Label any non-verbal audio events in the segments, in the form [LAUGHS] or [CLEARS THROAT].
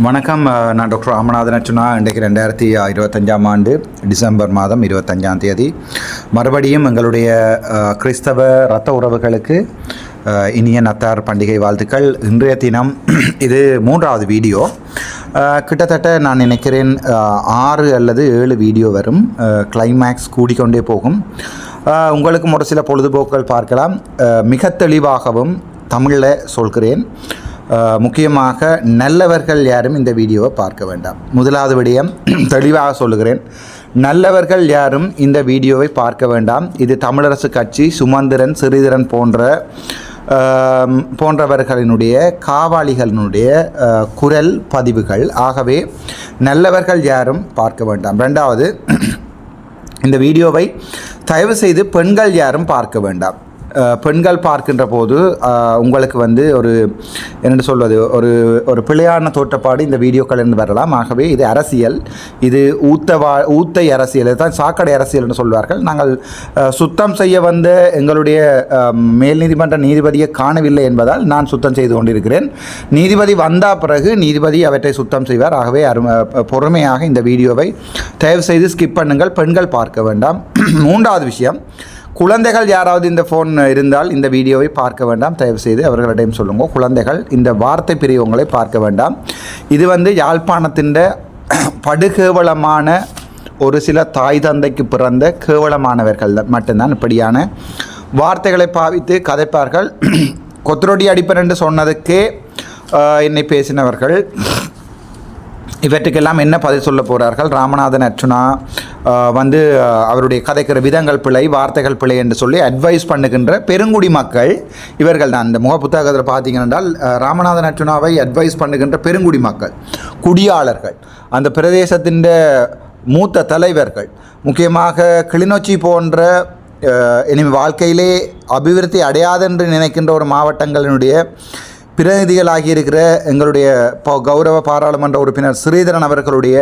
வணக்கம் நான் டாக்டர் ராமநாதன் அச்சுனா இன்றைக்கு ரெண்டாயிரத்தி இருபத்தஞ்சாம் ஆண்டு டிசம்பர் மாதம் இருபத்தஞ்சாம் தேதி. மறுபடியும் எங்களுடைய கிறிஸ்தவ இரத்த உறவுகளுக்கு இனிய நத்தார் பண்டிகை வாழ்த்துக்கள். இன்றைய தினம் [CLEARS THROAT] இது மூன்றாவது வீடியோ. கிட்டத்தட்ட நான் நினைக்கிறேன் ஆறு அல்லது ஏழு வீடியோ வரும். கிளைமேக்ஸ் கூடிக்கொண்டே போகும். உங்களுக்கு ஒரு சில பொழுதுபோக்குகள் பார்க்கலாம். மிக தெளிவாகவும் தமிழில் சொல்கிறேன். முக்கியமாக நல்லவர்கள் யாரும் இந்த வீடியோவை பார்க்க வேண்டாம். முதலாவது விடயம் [CLEARS THROAT] தெளிவாக சொல்லுகிறேன். நல்லவர்கள் யாரும் இந்த வீடியோவை பார்க்க வேண்டாம். இது தமிழரசு கட்சி சுமந்திரன் சிறிதரன் போன்ற போன்றவர்களினுடைய காவாளிகளினுடைய குரல் பதிவுகள். ஆகவே நல்லவர்கள் யாரும் பார்க்க வேண்டாம். ரெண்டாவது [CLEARS THROAT] இந்த வீடியோவை தயவு செய்து பெண்கள் யாரும் பார்க்க வேண்டாம். பெண்கள் பார்க்கின்ற போது உங்களுக்கு வந்து ஒரு என்ன சொல்வது ஒரு ஒரு பிழையான தோற்றப்பாடு இந்த வீடியோக்களிலிருந்து வரலாம். ஆகவே இது அரசியல். இது ஊத்த வா ஊத்தை அரசியல். தான் சாக்கடை அரசியல் என்று சொல்வார்கள். நாங்கள் சுத்தம் செய்ய வந்த எங்களுடைய மேல் நீதிமன்ற நீதிபதியை காணவில்லை என்பதால் நான் சுத்தம் செய்து கொண்டிருக்கிறேன். நீதிபதி வந்த பிறகு நீதிபதி அவற்றை சுத்தம் செய்வார். ஆகவே அரும பொறுமையாக இந்த வீடியோவை தயவு செய்து ஸ்கிப் பண்ணுங்கள். பெண்கள் பார்க்க வேண்டாம். மூன்றாவது விஷயம். குழந்தைகள் யாராவது இந்த ஃபோன் இருந்தால் இந்த வீடியோவை பார்க்க வேண்டாம். தயவுசெய்து அவர்களிடையும் சொல்லுங்கள் சொல்லுங்க. குழந்தைகள் இந்த வார்த்தை பிரிவுகளை பார்க்க வேண்டாம். இது வந்து யாழ்ப்பாணத்தின் படுகேவலமான ஒரு சில தாய் தந்தைக்கு பிறந்த கேவலமானவர்கள் தான் மட்டும்தான். இப்படியான வார்த்தைகளை பாவித்து கதைப்பார்கள். கொத்தரொடி அடிப்பர் என்று சொன்னதுக்கே என்னை பேசினவர்கள். இவற்றுக்கெல்லாம் என்ன பதில் சொல்ல போகிறார்கள் ராமநாதன் அர்ச்சுனா வந்து அவருடைய கதைக்கிற விதங்கள் பிழை வார்த்தைகள் பிழை என்று சொல்லி அட்வைஸ் பண்ணுகின்ற பெருங்குடி மக்கள் இவர்கள் தான். இந்த முக புத்தகத்தில் பார்த்தீங்கன்னா ராமநாதன் அர்ச்சுனாவை அட்வைஸ் பண்ணுகின்ற பெருங்குடி மக்கள் குடியாளர்கள். அந்த பிரதேசத்தின் மூத்த தலைவர்கள் முக்கியமாக கிளிநொச்சி போன்ற இனி வாழ்க்கையிலே அபிவிருத்தி அடையாதென்று நினைக்கின்ற ஒரு மாவட்டங்களினுடைய பிரதிநிதிகளாகியிருக்கிற எங்களுடைய ப- கௌரவ பாராளுமன்ற உறுப்பினர் ஸ்ரீதரன் அவர்களுடைய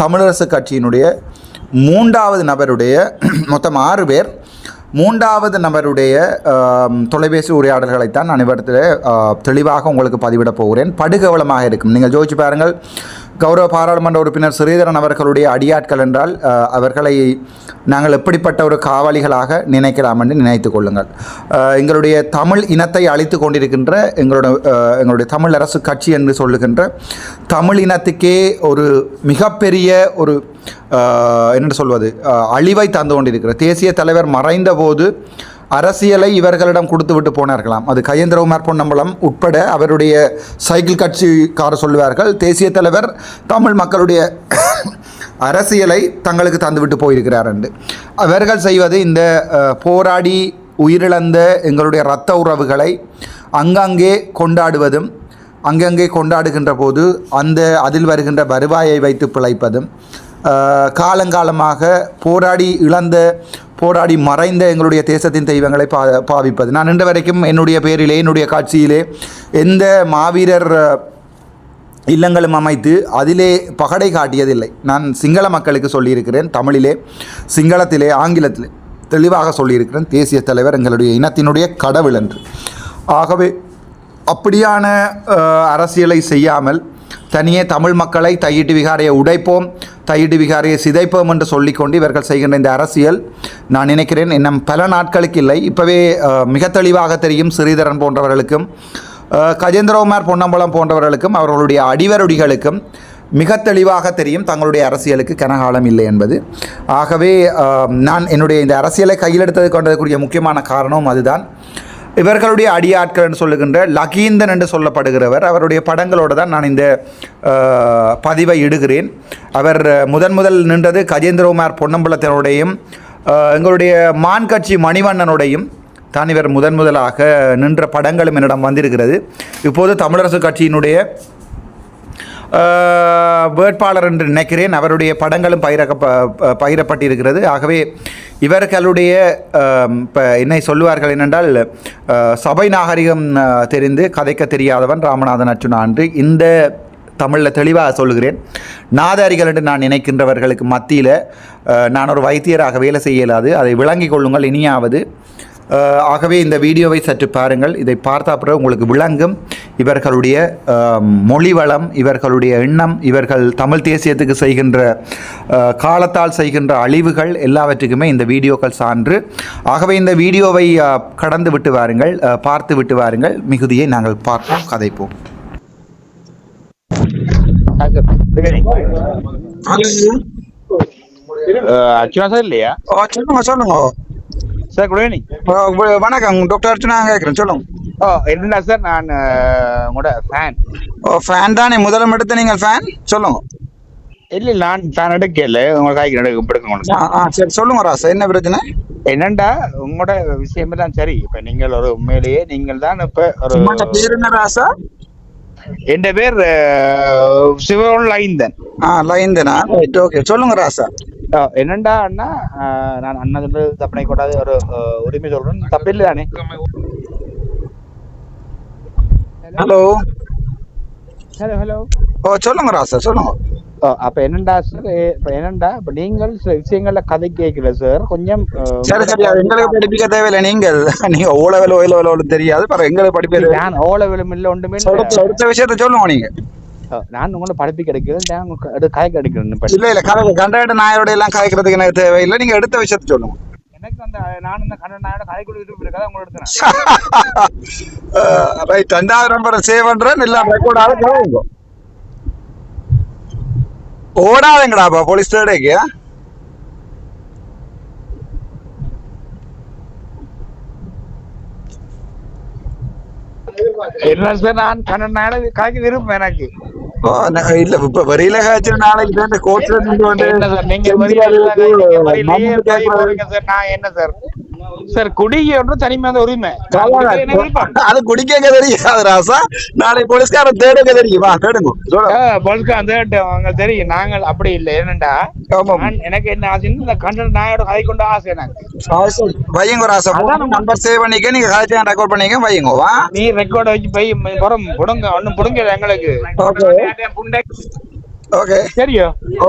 தமிழரசு கட்சியினுடைய மூன்றாவது நபருடைய [CLEARS THROAT] மொத்தம் ஆறு பேர் மூன்றாவது நபருடைய தொலைபேசி உரையாடல்களைத்தான் நான் இவரத்தில் தெளிவாக உங்களுக்கு பதிவிடப் போகிறேன். படுகவலமாக இருக்கும். நீங்கள் ஜோதிச்சு பாருங்கள். கௌரவ பாராளுமன்ற உறுப்பினர் ஸ்ரீதரன் அவர்களுடைய அடியாட்கள் என்றால் அவர்களை நாங்கள் எப்படிப்பட்ட ஒரு காவலிகளாக நினைக்கலாம் என்று நினைத்து கொள்ளுங்கள். எங்களுடைய தமிழ் இனத்தை அழித்து கொண்டிருக்கின்ற எங்களோட எங்களுடைய தமிழ் அரசு கட்சி என்று சொல்லுகின்ற தமிழ் இனத்துக்கே ஒரு மிகப்பெரிய ஒரு என்னென்று என்ன சொல்வது அழிவை தந்து கொண்டிருக்கிற தேசிய தலைவர் மறைந்த போது அரசியலை இவர்களிடம் கொடுத்து விட்டு போனார்களாம். அது கயேந்திரகுமார் பொன்னம்பலம் உட்பட அவருடைய சைக்கிள் கட்சிக்காரர் சொல்லுவார்கள். தேசிய தலைவர் தமிழ் மக்களுடைய அரசியலை தங்களுக்கு தந்துவிட்டு போயிருக்கிறார் என்று அவர்கள் செய்வது இந்த போராடி உயிரிழந்த எங்களுடைய இரத்த உறவுகளை அங்கங்கே கொண்டாடுவதும் அங்கங்கே கொண்டாடுகின்ற போது அந்த அதில் வருகின்ற வருவாயை வைத்து பிழைப்பதும் காலங்காலமாக போராடி இழந்த போராடி மறைந்த எங்களுடைய தேசத்தின் தெய்வங்களை பா பாவிப்பது. நான் இன்று வரைக்கும் என்னுடைய பேரிலே என்னுடைய காட்சியிலே எந்த மாவீரர் இல்லங்களும் அமைத்து அதிலே பகடை காட்டியதில்லை. நான் சிங்கள மக்களுக்கு சொல்லியிருக்கிறேன் தமிழிலே சிங்களத்திலே ஆங்கிலத்திலே தெளிவாக சொல்லியிருக்கிறேன் தேசிய தலைவர் எங்களுடைய இனத்தினுடைய கடவுள் என்று. ஆகவே அப்படியான அரசியலை செய்யாமல் தனியே தமிழ் மக்களை தையிட்டு விகாரையை உடைப்போம் தையிட்டு விகாரையை சிதைப்போம் என்று சொல்லிக்கொண்டு இவர்கள் செய்கின்ற இந்த அரசியல். நான் நினைக்கிறேன் இன்னும் பல நாட்களுக்கு இல்லை. இப்போவே மிக தெளிவாக தெரியும் ஸ்ரீதரன் போன்றவர்களுக்கும் கஜேந்திரகுமார் பொன்னம்பலம் போன்றவர்களுக்கும் அவர்களுடைய அடிவருடிகளுக்கும் மிக தெளிவாக தெரியும் தங்களுடைய அரசியலுக்கு கனகாலம் இல்லை என்பது. ஆகவே நான் என்னுடைய இந்த அரசியலை கையில் எடுத்தது கொண்டதுக்குரிய முக்கியமான காரணம் அதுதான். இவர்களுடைய அடியாட்கள் என்று சொல்லுகின்ற லகீந்தன் என்று சொல்லப்படுகிறவர் அவருடைய படங்களோடு தான் நான் இந்த பதிவை இடுகிறேன். அவர் முதன் முதல் நின்றது கஜேந்திரகுமார் பொன்னம்பலத்தினுடையும் எங்களுடைய மான் கட்சி மணிவண்ணனுடையும் தான் இவர் முதன் முதலாக நின்ற படங்களும் என்னிடம் வந்திருக்கிறது. இப்போது தமிழரசு கட்சியினுடைய வேட்பாளர் என்று நினைக்கிறேன். அவருடைய படங்களும் பயிரக ப- ஆகவே இவர்களுடைய இப்போ என்னை சொல்லுவார்கள் என்னென்றால் சபை நாகரிகம் தெரிந்து கதைக்க தெரியாதவன் ராமநாதன் அர்ச்சுனா என்று இந்த தமிழில் தெளிவாக சொல்லுகிறேன். நாதாரிகள் என்று நான் நினைக்கின்றவர்களுக்கு மத்தியில் நான் ஒரு வைத்தியராக வேலை செய்யலாது. அதை விளங்கிக் கொள்ளுங்கள் இனியாவது. ஆகவே இந்த வீடியோவை சற்று பாருங்கள். இதை பார்த்த அப்புறம் உங்களுக்கு விளங்கும். இவர்களுடைய மொழி வளம் இவர்களுடைய எண்ணம் இவர்கள் தமிழ் தேசியத்துக்கு செய்கின்ற காலத்தால் செய்கின்ற அழிவுகள் எல்லாவற்றுக்குமே இந்த வீடியோக்கள் சான்று. ஆகவே இந்த வீடியோவை கடந்து விட்டு வாருங்கள். அஹ், பார்த்து விட்டு வாருங்கள். மிகுதியை நாங்கள் பார்ப்போம். கதைப்போம். அர்ச்சனா சார் இல்லையா ஓ சொல்லுங்க சொல்லுங்க. சார் குட் ஈவினிங் வணக்கம். டாக்டர் அர்ச்சனா கேட்குறேன் சொல்லுங்க. ஓ என்னடா சார் நான் உங்களோட ஃபேன் ஓ ஃபேன் தானே? முதலம் எடுத்து நீங்கள் ஃபேன் சொல்லுங்க. இல்ல நான் ஃபேன் எடுக்கல உங்க காய்க்கு எடுக்க பிடிக்கும் ஆ சரி சொல்லுங்க ராசா. என்ன பிரச்சனை? என்னண்டா உங்களோட விஷயம் தான் சரி. இப்ப நீங்கள் ஒரு உண்மையிலேயே நீங்கள் தான் இப்ப ஒரு பேர் என்ன ராசா? என் பேர் சிவன் லைந்தன். ஆ லைன் தானா ரைட் ஓகே சொல்லுங்க ராசா. என்னண்டா அண்ணா? நான் அண்ணா சொல்றது தப்பனை கூடாது ஒரு உரிமை சொல்றேன். தப்பில்லை தானே ஹலோ ஹலோ ஹலோ ஓ சொல்லுங்க ராசா சொல்லுங்க. அப்ப என்னண்டா சார் இப்ப என்னண்டா? இப்ப நீங்கள் சில விஷயங்கள்ல கதை கேட்கல சார் கொஞ்சம் சரி சரி எங்களுக்கு படிப்பிக்க தேவையில்லை. நீங்கள் நீங்க ஓ லெவல் ஓ லெவல் தெரியாது. பரவாயில்ல எங்களுக்கு படிப்பது நான் ஓல விழுமில்ல ஒன்றுமே இல்ல. அடுத்த அடுத்த விஷயத்த சொல்லுங்க நீங்க. நான் உங்களை படிப்பு கிடைக்கிறேன் நான் உங்களுக்கு எடு- காய் கிடைக்கிறேன் இப்ப. இல்ல இல்ல கதை கண்டாட நாயோட எல்லாம் கதைக்கிறதுக்கு எனக்கு தேவையில்லை. நீங்க எடுத்த விஷயத்த சொல்லுங்க. எனக்கு அந்த நான் இந்த கண்ணன் நாயோட கதை கொடுத்துட்டு இருக்கா உங்களை எடுத்துறேன் ரைட் [LAUGHS] ரெண்டாவது நம்பரை சேவ் பண்றேன் ரெக்கார்ட் ஓடாதங்கடாப்பா போலீஸ் தேடைக்கு என்ன சார் நான் கண்ணன் நாயோட காய்க்கு விருப்பம் எனக்கு. இல்ல இப்ப வரியில காய்ச்சல் நாளைக்கு தான் கோர்ட்ல நின்று வந்து சார் நீங்க வரியில நான் என்ன சார்? சார் குடிக்க ஒன்று தனிமையான உரிமை. அது குடிக்க தெரியாது ராசா. நாளைக்கு போலீஸ்காரன் தேடுங்க தெரியுமா. தேடுங்க. அந்த அவங்க தெரியும். நாங்கள் அப்படி இல்லை. என்னண்டா எனக்கு என்ன ஆசைன்னு இந்த கண்ணன் நாயோட கதை கொண்டு ஆசை எனக்கு. வையுங்க ராசா. நம்பர் சேவ் பண்ணிக்க நீங்க காய்ச்சல் ரெக்கார்ட் பண்ணிக்க வையுங்க வா. நீ ரெக்கார்ட் வச்சு போய் புறம் புடுங்க ஒன்னும் புடுங்க எங்களுக்கு. ஓகே சரியோ?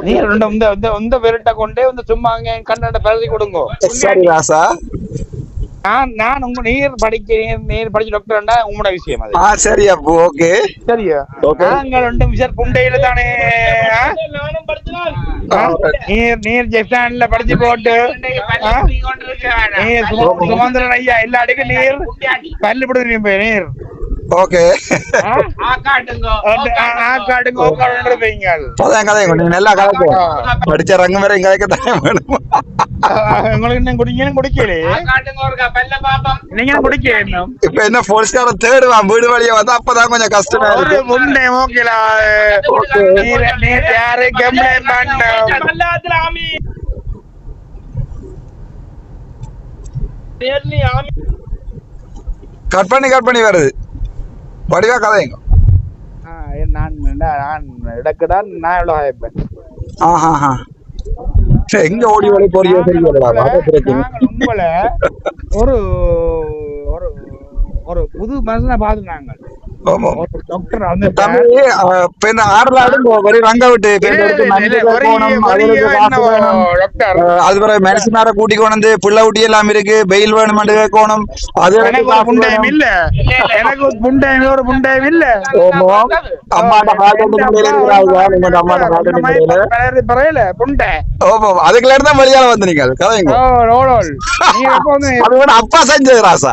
நீ ரெண்டு இந்த இந்த இந்த விரட்ட கொண்டே வந்து சும்மா அங்க கண்ணாட பரதி கொடுங்க. சரி ராசா. நான் நான் உங்க நீர் படிக்க நீர் நீர் படிச்ச டாக்டர்டா உங்களோட விஷயம் அது. ஆ சரி அப்போ ஓகே சரியோ? Okay. நாங்கள் ரெண்டு விஷயம் புண்டையில தானே? நீர் நீர் ஜெப்டான்ல படிச்சு போட்டு? நீர் சுமந்திரன் ஐயா எல்லா அடிக்கும் நீர். பல்லு போடுறீங்க நீர். ஓகே. அதான் கதை நீங்க நல்லா கதைப்போம் படிச்ச ரங்கம் வேற கதைக்க தான் வேணும் உங்களுக்கு இன்னும் குடிக்க குடிக்கலே நீங்க குடிக்கல இன்னும் இப்ப என்ன போலீஸ்காரன் தேடுவான் வீடு வழியா வந்தா அப்பதான் கொஞ்சம் கஷ்டமா இருக்கு. யாரு? கம்ப்ளைண்ட் பண்ண கட் பண்ணி கட் பண்ணி வருது. வடிவா கதைங்க நான் நான் இடக்குதான் நான் எவ்வளவு ஆயப்பேன் ஆஹா எங்க ஓடி ஓடி போறியோ தெரியல உங்களை ஒரு ஒரு ஒரு புது மனுஷனை பார்த்து நாங்கள். ஒரு புண்டையம் ஒரு புண்டையம் இல்ல. அம்மாட்ட காட்டு இருக்கிறாங்க நீங்க அம்மாட்ட காட்டு பரவாயில்ல புண்டை ஓமா அதுக்குள்ள இருந்து வெளியால வந்து நீங்க அது கதைங்க அப்பா செஞ்சது ராசா.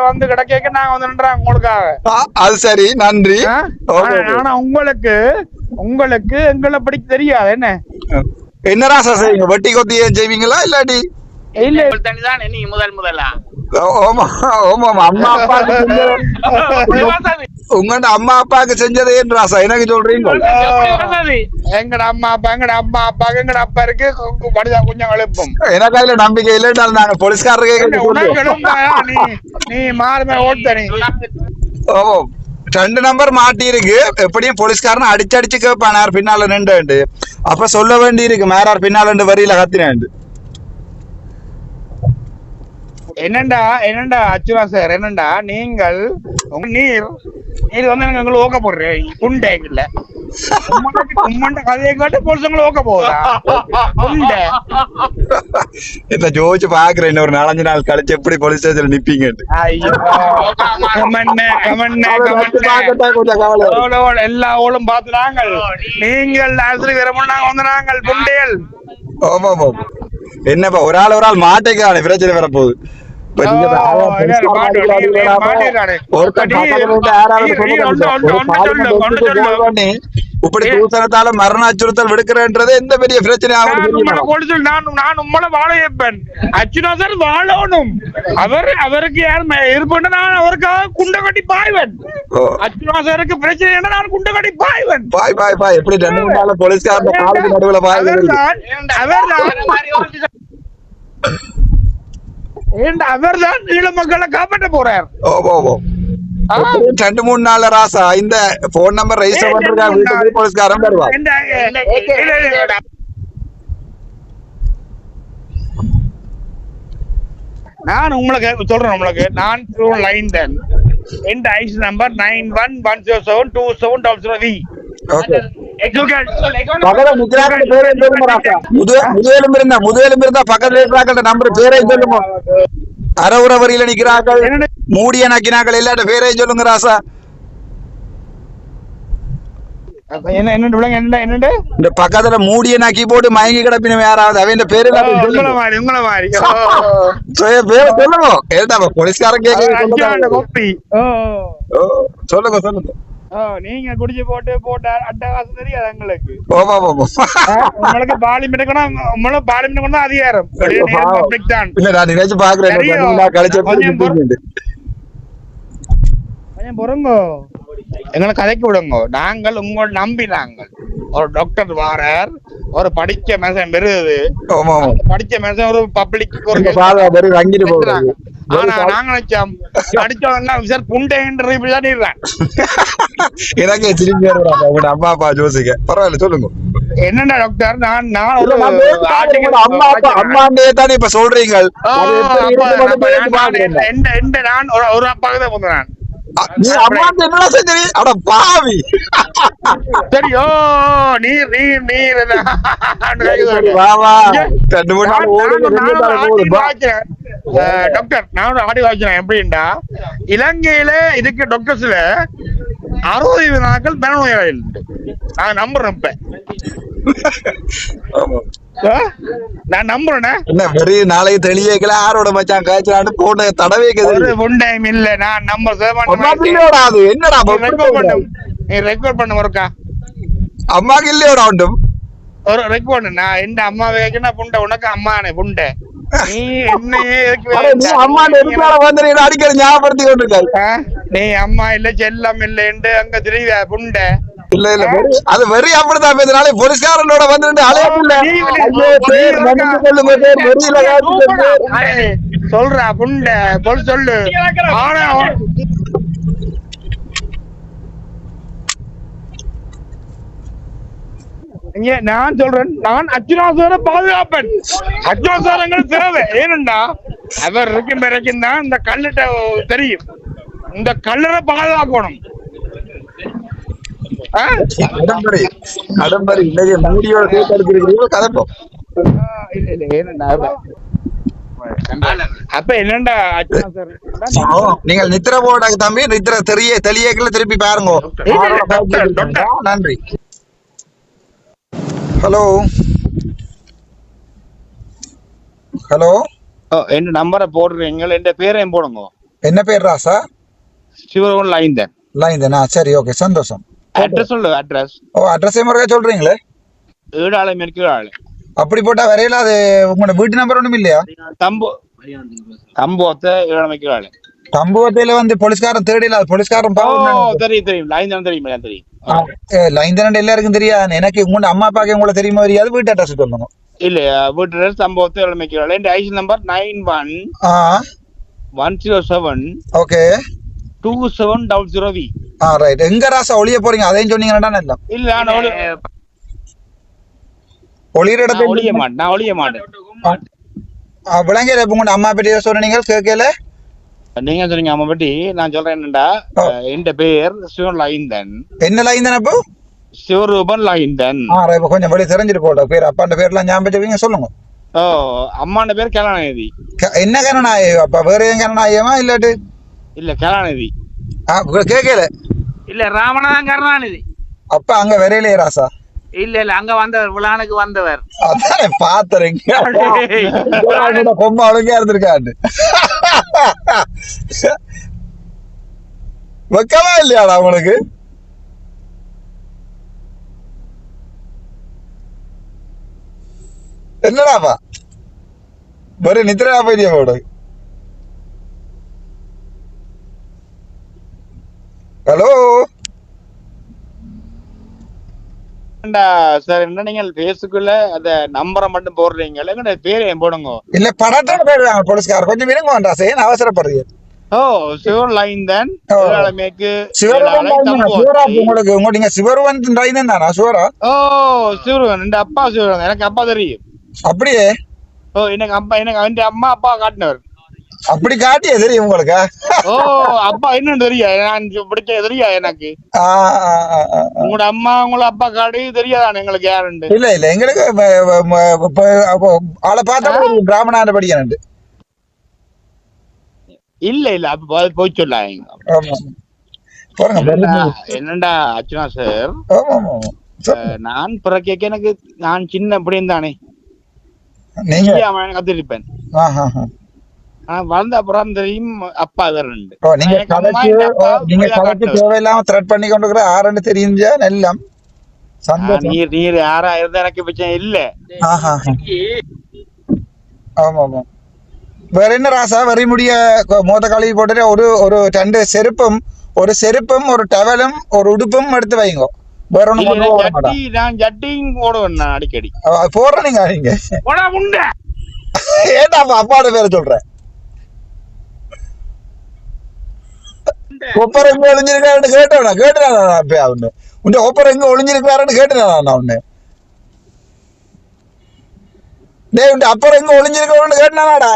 வந்து கிடக்க நாங்க வந்து நின்றாங்க உங்களுக்காக. அது சரி நன்றி. ஆனா- உங்களுக்கு உங்களுக்கு எங்களை படிக்க தெரியாது என்ன? ஓகே. என்ன ராசா செய்வீங்க வெட்டி கொத்தி செய்வீங்களா இல்லாட்டி? இல்ல. தனிதான்? நீ முதல் முதலா? ஓ- ஓமா ஓமா அம்மா அப்பாவுக்கு செஞ்சது. உங்கள்ட்ட அம்மா அப்பாவுக்கு செஞ்சது ராசா எனக்கு சொல்றீங்க. எங்கட அம்மா அப்பா எங்கட அம்மா அப்பா எங்கட அப்பா இருக்கு. படிதா கொஞ்சம் எழுப்பும் எனக்கு அதுல நம்பிக்கை இல்லைன்னு நாங்க போலீஸ்காரருக்கு நீ மாறுமே ஓட்ட ஓ ரெண்டு நம்பர் மாட்டி இருக்கு. எப்படியும் போலீஸ்காரன் அடிச்சு அடிச்சு கேட்பான். யார் பின்னால நின்று அப்ப சொல்ல வேண்டி இருக்கு மேரார் பின்னால வரியில கத்தினேன் என்னண்டா என்னண்டா அச்சுரா சார் என்னண்டா? நீங்கள் உங்க நீர் நீர் வந்து எனக்கு எங்களை ஓக்க போடுறேன் குண்டை இல்ல உம்மண்ட கதையை கேட்டு பொலிசங்களை ஓக்க போகுதா? குண்டை. இந்த ஜோதிச்சு பாக்குறேன் இன்னொரு நாலஞ்சு நாள் கழிச்சு எப்படி போலீஸ் ஸ்டேஷன்ல நிப்பீங்க எல்லா ஓளும் பார்த்து நாங்கள். நீங்கள் ஆசிரியர் வந்து நாங்கள். என்னப்பா ஒரு ஆள் ஒரு ஆள் மாட்டேங்கிறானே பிரச்சனை வரப்போகுது. இப்படி. தூசணத்தால மரண அச்சுறுத்தல் விடுக்கிறன்றது எந்த பெரிய பிரச்சனை ஆகும் நான் நான் உங்களை வாழ வைப்பேன். அச்சுனா சார் வாழணும். அவர் அவருக்கு யார் இருப்புன்னு நான் அவருக்காக குண்டை கட்டி பாய்வன். சாருக்கு பிரச்சனை என்ன நான் குண்டை கட்டி பாய்வன். பாய் பாய் பாய். எப்படி ரெண்டு நாள் போலீஸ்கார காலுக்கு நடுவுல பாய் அவர்தான் ஏண்டா அவர்தான் ஈழ மக்களை காப்பாற்ற போறார்? ரெண்டு மூணு நாள் ராசா இந்த போன் நம்பர் ரெஜிஸ்டர் பண்றதுக்கா வீட்டுக்கு போலீஸ்காரன் இல்ல. நான் உங்களுக்கு சொல்றேன் உங்களுக்கு. நான் லைன் தென் என் ice number nine one one zero seven two seven double zero V okay பக்கத்துல பக்கத்துல பேரே இருக்கிறாங்க நம்பர் பேரே சொல்லுங்க அறவுற வரியில நிக்கிறார்கள் மூடிய நக்கினாக்கள் எல்லாட்ட பேரையும் சொல்லுங்க ராசா. இந்த பக்கத்துல மூடிய நக்கி போட்டு மயங்கி கிடப்பின யாராவது. அவன் பேரு பேரை போலீஸ்காரன் கேட்க சொல்லுங்க சொல்லுங்க. நீங்க குடிச்சு போட்டு போட்டு அட்டகாசம் தெரியாது எங்களுக்கு உங்களுக்கு பார்லிமெண்ட் உங்களுக்கு பார்லிமெண்ட் தான் அதிகாரம் பப்ளிக் தான் இல்ல நான் நினைச்சு பாக்குறேன் கொஞ்சம் பொறுங்கோ எங்களை கதைக்கு விடுங்க நாங்கள் உங்களை நம்பி நாங்கள் ஒரு டாக்டர் வாரார் ஒரு படிச்ச ஆமா ஆமா படிச்ச மேசன் ஒரு பப்ளிக் பேரு வாங்கிட்டு போறாங்க ஆனா நாங்க நினைச்சோம் படிச்சவங்க சார் புண்டைன்ற இப்படிதான் எனக்கே திரும்பி வருவாங்க. உங்க அம்மா அப்பா ஜோசிக்க. பரவாயில்ல சொல்லுங்க. என்னடா டாக்டர் நான் நான் அம்மா அப்பா அம்மாண்டே தானே இப்ப சொல்றீங்க. நான் ஒரு- அப்பாவுக்கு தான். அ, நீ என்ன அட பாவி. சரி ஓ நீர் நீர் நீர். சரி, சரி, வா வா. ரெண்டு மூணு நாள் டாக்டர் நான் ஆடி வாய்க்கிறேன் எப்படின்னா இலங்கையில இதுக்கு டாக்டர்ஸ்ல அறுபது நாட்கள் மனநோயாளி நான் நம்புறேன் இப்ப? நான் நம்புறேனே? என்ன பெரிய நாளைக்கு தெளியக்கல ஆரோட மச்சான் காய்ச்சலான்னு போன தடவை ஒரு புண்டையும் இல்ல நான் நம்ப அது? என்னடா ரெக்கார்ட்? பண்ண. நீ ரெக்கார்ட் பண்ண ஒருக்கா அம்மாக்கு இல்லையோடா ஒன்றும் ஒரு ரெக்கார்ட் நான் எந்த அம்மா வைக்கணும் புண்டை உனக்கு அம்மானே புண்டை. அடிக்கடி ஞாபகப்படுத்தி கொண்டிருக்காரு? நீ அம்மா இல்ல செல்லம் இல்லைன்னு அங்க தெரியுதா புண்டை. இல்ல இல்ல அது வெறி அப்படிதான் பேசுனாலே போலீஸ்காரனோட வந்து அலையப்பில்ல நீ இல்ல. ஐயோ பேர் மன்னிச்சு கொள்ளுங்க பேர் வெறியில காய்ச்சி பேர் அடே, சொல்றா புண்டை. சொல் சொல்லு. ஆனா இங்க நான் சொல்றேன் நான் அச்சுராசார பாதுகாப்பேன். அச்சுராசார் எங்களுக்கு தேவை ஏனண்டா அவர் இருக்கும் வரைக்கும் தான் இந்த கல்லுட்ட தெரியும். இந்த கல்லறை பாதுகாக்கணும்? கடம்பரி இன்னைக்கு மூடியோட சேர்த்து கதைப்போம். ஏனண்டா அப்ப என்னண்டா நீங்கள் நித்திர போட தம்பி நித்திர தெரிய தெளியக்கல திருப்பி பாருங்க. நன்றி. ஹலோ. ஹலோ. என் நம்பரை போடுறீங்க என் பேரையும் போடுங்க. என்ன பேர் ராசா சிவரோன் லைன் தான் லைந்தனா? சரி ஓகே சந்தோஷம். அட்ரஸ் சொல்லு அட்ரஸ் ஓ அட்ரஸே முறையா சொல்றீங்களே? ஏழாளை மெருக்கு ஆளு அப்படி போட்டா வரையில அது உங்களோட வீட்டு நம்பர் ஒண்ணும் இல்லையா? தம்பு தம்போத்த ஏழாளை மெருக்கு ஆளு தம்புவத்தையில வந்து போலீஸ்காரன் தேடில அது போலீஸ்காரன் தெரியும் தெரியும். லைன் தான் தெரியும். தெரியும் லைந்தனண்ட் எல்லாருக்கும் தெரியாது எனக்கு உங்க அம்மா அப்பாக்கு உங்களை தெரியுமா தெரியாது? வீட்டு அட்ரஸ் சொல்லுங்க இல்ல வீட்டு ஏழாளை மெருக்கு ஆளு என் ஐசி நம்பர் நைன் ஒன் ஆ. One zero seven okay. Two seven double zero V ஆ ரைட் எங்க ராசா ஒளிய போறீங்க? அதையும் சொன்னீங்கன்னா இல்ல நான் ஒளி- ஒளியிற நான் ஒளிய இடத்துல மாட்டேன். நான் ஒளிய மாட்டேன். விளங்கல இப்போ உங்க அம்மா பற்றி சொன்னீங்க கேட்கல. நீங்க சொன்னீங்க அம்மா பத்தி நான் சொல்றேன் என்னடா. என் பேர் சிவன் லைந்தன் என்ன லைன் தானே இப்போ சிவரூபன் லைந்தன் ஆ இப்போ கொஞ்சம் வெளியே தெரிஞ்சிட்டு போட்ட பேர் அப்பாண்ட பேர்லாம் ஞாபகம் சொல்லுங்க. ஓ அம்மாண்ட பேர் கலாநிதி க- என்ன கரணாயம் அப்ப வேற ஏன் கரணாயமா இல்லாட்டு? இல்ல கலாநிதி ஆ கேட்கல. இல்ல ராமநாதன் கருணாநிதி. அப்ப அங்க வரையிலே ராசா? இல்ல இல்ல அங்க வந்தவர் விழானுக்கு வந்தவர். பாத்துறீங்க கொம்ப அழுங்கா இருந்திருக்காண்டு வெக்கமா இல்லையாடா அவனுக்கு என்னடாப்பா? வெறும் நித்திரா போயிடியா போடு ஹலோ? ஏண்டா, சார் என்ன நீங்கள் பேசுக்குள்ள அந்த நம்பரை மட்டும் போடுறீங்க. இல்ல பேரையும் போடுங்க இல்ல படத்தோட போயிடுவாங்க போலீஸ்கார் கொஞ்சம் விருங்க வேண்டாம் சேன் அவசரப்படுறீங்க ஓ. மேற்கு. சிவருவன் சிவராஜ் உங்களுக்கு உங்க நீங்க சிவருவன் ரைதன் தானா சிவரா ஓ சிவருவன். என் அப்பா சிவருவன். எனக்கு அப்பா தெரியும். அப்படியே? ஓ எனக்கு அப்பா எனக்கு அவன் அம்மா அப்பா காட்டினவர். அப்படி காட்டியே தெரியும் உங்களுக்கு. ஓ அப்பா என்னன்னு தெரியாது நான் பிடிச்ச தெரியாது எனக்கு. உங்களோட அம்மா உங்களோட அப்பா காடி தெரியாதான் எங்களுக்கு யாருண்டு இல்ல இல்ல எங்களுக்கு ஆளை பார்த்தா பிராமணான படிக்கணுண்டு இல்ல இல்ல அப்ப போய் சொல்லாங்க என்னடா அர்ச்சனா சார் நான் பிறக்க எனக்கு நான் சின்ன அப்படியும் தானே. நீங்க? கத்திருப்பேன் வளர்ந்த அப்புறம் தெரியும் அப்பா வேற ரெண்டு ஓ நீங்க கதைக்கு. தேவையில்லாம த்ரெட் பண்ணி கொண்டு ஆறுன்னு ஆ, சந்தோஷம் நீர் நீர் யாரா இருந்தா எனக்கு பிரச்சனை இல்ல. ஆமா ஆமா வேற என்ன ராசா வரி முடிய மோத கழுவி போட்டுட்டு ஒரு ஒரு ரெண்டு செருப்பும் ஒரு செருப்பும் ஒரு டவலும் ஒரு உடுப்பும் எடுத்து வைங்க வேற கொண்டு நான் ஜட்டியும் போடுவேன் நான் அடிக்கடி போடுற நீங்க ஏன்டா அப்பாவோட பேரை சொல்றேன் ஒப்பர் எங்க ஒளிஞ்சிருக்காருன்னு கேட்டவனா கேட்டுனா அப்பே அவனு உண்ட ஒப்பர் எங்க ஒளிஞ்சிருக்காருன்னு கேட்டுனா நான் உன்னை டேய் உண்ட அப்பர் எங்க ஒளிஞ்சிருக்காருன்னு கேட்டானாடா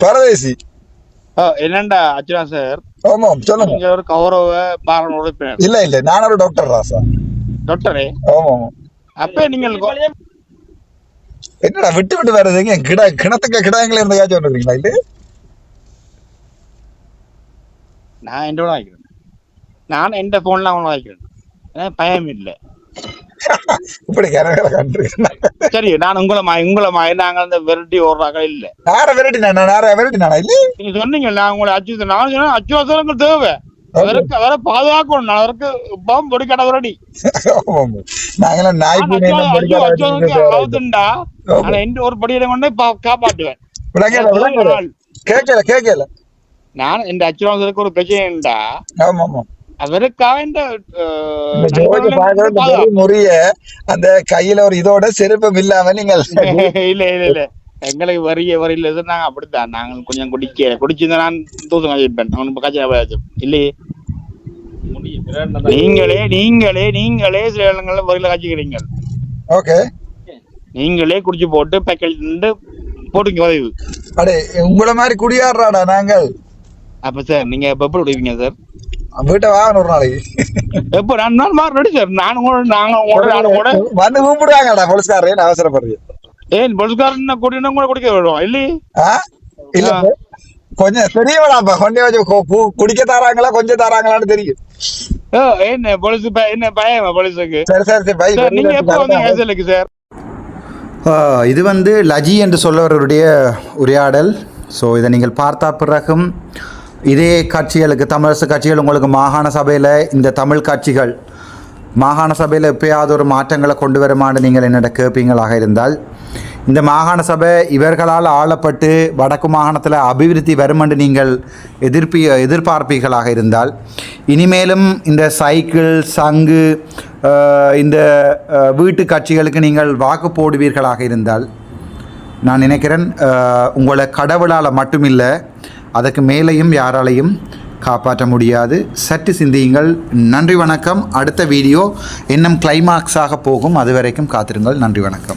பரதேசி என்னண்டா அர்ச்சனா சார் ஆமா சொல்லுங்க ஒரு கௌரவ பாராளுமன்ற உறுப்பினர் இல்ல இல்ல நான் ஒரு டாக்டர் ராசா டாக்டரே ஆமா அப்ப நீங்கள் என்னடா விட்டு விட்டு வர்றதுங்க கிட கிணத்துக்கு கிடாங்களே இருந்த காய்ச்சி வந்துருக்கீங்களா இல்ல நான் எந்த வாங்கிக்கிறேன். நான் எந்த போன்ல அவன் வாங்கிக்கிறேன். பயம் இல்ல. இப்படி சரி நான் உங்களை உங்களை நாங்க அந்த வெரைட்டி ஓடுறாங்க இல்ல. நார விரட்டி நான்? நார விரட்டி நானா? இல்ல. நீங்க சொன்னீங்க நான் உங்களை அச்சு நான் சொன்னேன் அச்சுவாசனங்கள் தேவை. அவருக்கு அவரை பாதுகாக்கணும். அவருக்கு பாம்பு பொடிக்கடை வரடி. நாங்கெல்லாம் நாய் ஆனா எந்த ஒரு படியில கொண்டு ஆள். கேட்கல கேட்கல. நான் ஒரு பிரச்சனைண்டா ஆமா ஆமா அவருக்காக இந்த ஜோதி பாக்குறது முறிய அந்த கையில ஒரு இதோட செருப்பம் இல்லாம நீங்கள் [LAUGHS] இல்ல இல்ல இல்ல. எங்களுக்கு வரிய வரையில நாங்க அப்படித்தான். நாங்க கொஞ்சம் குடிக்க குடிச்சிருந்தா நான் தூசம் கழிப்பேன் கட்சி இல்லையே? நீங்களே நீங்களே நீங்களே சில இடங்கள்ல வரியில காய்ச்சிக்கிறீங்க. ஓகே. நீங்களே குடிச்சு போட்டு பேக்கெட் போட்டுங்க உதவி அடே உங்கள மாதிரி குடியாடுறாடா நாங்கள்? அப்ப சார் நீங்க எப்ப விடுவீங்க சார் வீட்டை வாங்கணும் ஒரு நாளைக்கு. எப்ப? ரெண்டு நாள் மாதிரி ரெடி சார் நான் கூட நாங்க கூட நான் கூட. வந்து கூப்பிடுவாங்கடா போலீஸ்காரன் அவசரப்படுறீங்க ஏன் பொலிஸ்காரன் கூட்டினா கூட குடிக்க விடுவோம் இல்லையே ஆ? இல்ல கொஞ்சம் தெரியவேடாப்பா கொண்டே வச்சு குடிக்க தராங்களா கொஞ்சம் தராங்களான்னு தெரியும். ஓ, என்ன போலீஸ் பய- என்ன பயம் போலீஸுக்கு? சரி சரி சரி பை நீங்க எப்ப வந்தீங்க ஏசலுக்கு சார் இது வந்து லஜி என்று சொல்லவருடைய உரையாடல். ஸோ இதை நீங்கள் பார்த்த பிறகும் இதே கட்சிகளுக்கு தமிழரசு கட்சிகள் உங்களுக்கு மாகாண சபையில் இந்த தமிழ் கட்சிகள் மாகாண சபையில் எப்பயாவது ஒரு மாற்றங்களை கொண்டு வருமானு நீங்கள் என்னிட கேட்பீங்களாக இருந்தால் இந்த மாகாண சபை இவர்களால் ஆளப்பட்டு வடக்கு மாகாணத்தில் அபிவிருத்தி வரும் என்று நீங்கள் எதிர்ப்பி எதிர்பார்ப்பீர்களாக இருந்தால் இனிமேலும் இந்த சைக்கிள் சங்கு இந்த வீட்டு கட்சிகளுக்கு நீங்கள் வாக்கு போடுவீர்களாக இருந்தால் நான் நினைக்கிறேன் உங்களை கடவுளால் மட்டுமில்லை அதுக்கு மேலேயும் யாராலையும் காப்பாற்ற முடியாது. சற்று சிந்தியுங்கள். நன்றி வணக்கம். அடுத்த வீடியோ இன்னும் கிளைமாக்ஸாக போகும். அது வரைக்கும் காத்திருங்கள். நன்றி வணக்கம்.